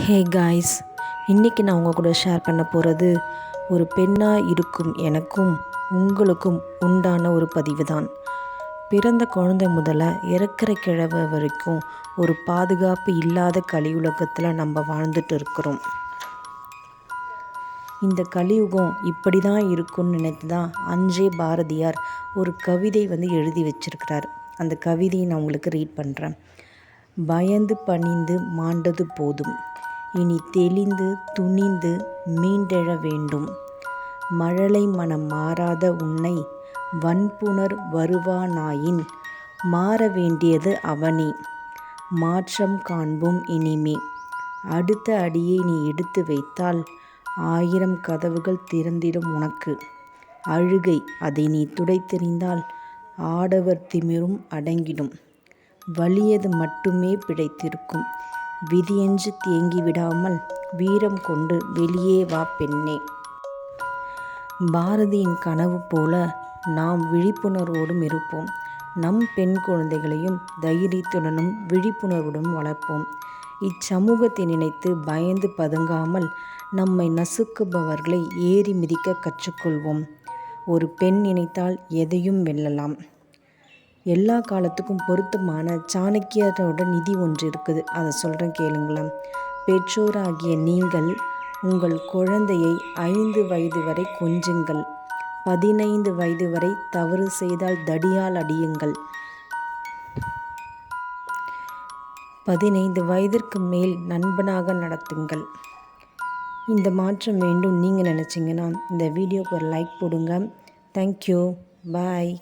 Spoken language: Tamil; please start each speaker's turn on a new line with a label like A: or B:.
A: ஹே காய்ஸ் இன்றைக்கி நான் உங்கள் கூட ஷேர் பண்ண போகிறது ஒரு பெண்ணாக இருக்கும் எனக்கும் உங்களுக்கும் உண்டான ஒரு பதிவு தான் பிறந்த குழந்தை முதல்ல இறக்குற கிழவை வரைக்கும் ஒரு பாதுகாப்பு இல்லாத கலியுலகத்தில் நம்ம வாழ்ந்துட்டு இருக்கிறோம். இந்த கலியுகம் இப்படி தான் இருக்கும்னு நினைத்து தான் அஞ்சே பாரதியார் ஒரு கவிதை வந்து எழுதி வச்சிருக்கிறார். அந்த கவிதையை நான் உங்களுக்கு ரீட் பண்ணுறேன் பயந்து பணிந்து மாண்டது போதும். இனி தெளிந்து துணிந்து மீண்டெழ வேண்டும். மழலை மனம் மாறாத உன்னை வன்புணர் வருவானாயின் மாற வேண்டியது அவனே. மாற்றம் காண்போம் இனிமே. அடுத்த அடியை நீ எடுத்து வைத்தால் ஆயிரம் கதவுகள் திறந்திடும் உனக்கு. அழுகை அதை நீ துடைத்தெறிந்தால் ஆடவர் திமிரும் அடங்கிடும். வலியது மட்டுமே பிழைத்திருக்கும். விதியென்று தேங்கி விடாமல் வீரம் கொண்டு வெளியே வா பெண்ணே. பாரதியின் கனவு போல நாம் விழிப்புணர்வோடும் இருப்போம். நம் பெண் குழந்தைகளையும் தைரியத்துடனும் விழிப்புணர்வுடன் வளர்ப்போம். இச்சமூகத்தை நினைத்து பயந்து பதுங்காமல் நம்மை நசுக்குபவர்களை ஏறி மிதிக்க கற்றுக்கொள்வோம். ஒரு பெண் நினைத்தால் எதையும் வெல்லலாம். எல்லா காலத்துக்கும் பொருத்தமான சாணக்கியரோட நிதி ஒன்று இருக்குது. அதை சொல்கிறேன் கேளுங்களேன். பெற்றோராகிய நீங்கள் உங்கள் குழந்தையை ஐந்து வயது வரை கொஞ்சுங்கள். பதினைந்து வயது வரை தவறு செய்தால் தடியால் அடியுங்கள். பதினைந்து வயதிற்கு மேல் நண்பனாக நடத்துங்கள். இந்த மாற்றம் வேண்டும் நீங்கள் நினச்சிங்கன்னா இந்த வீடியோக்கு ஒரு லைக் போடுங்க. Thank you bye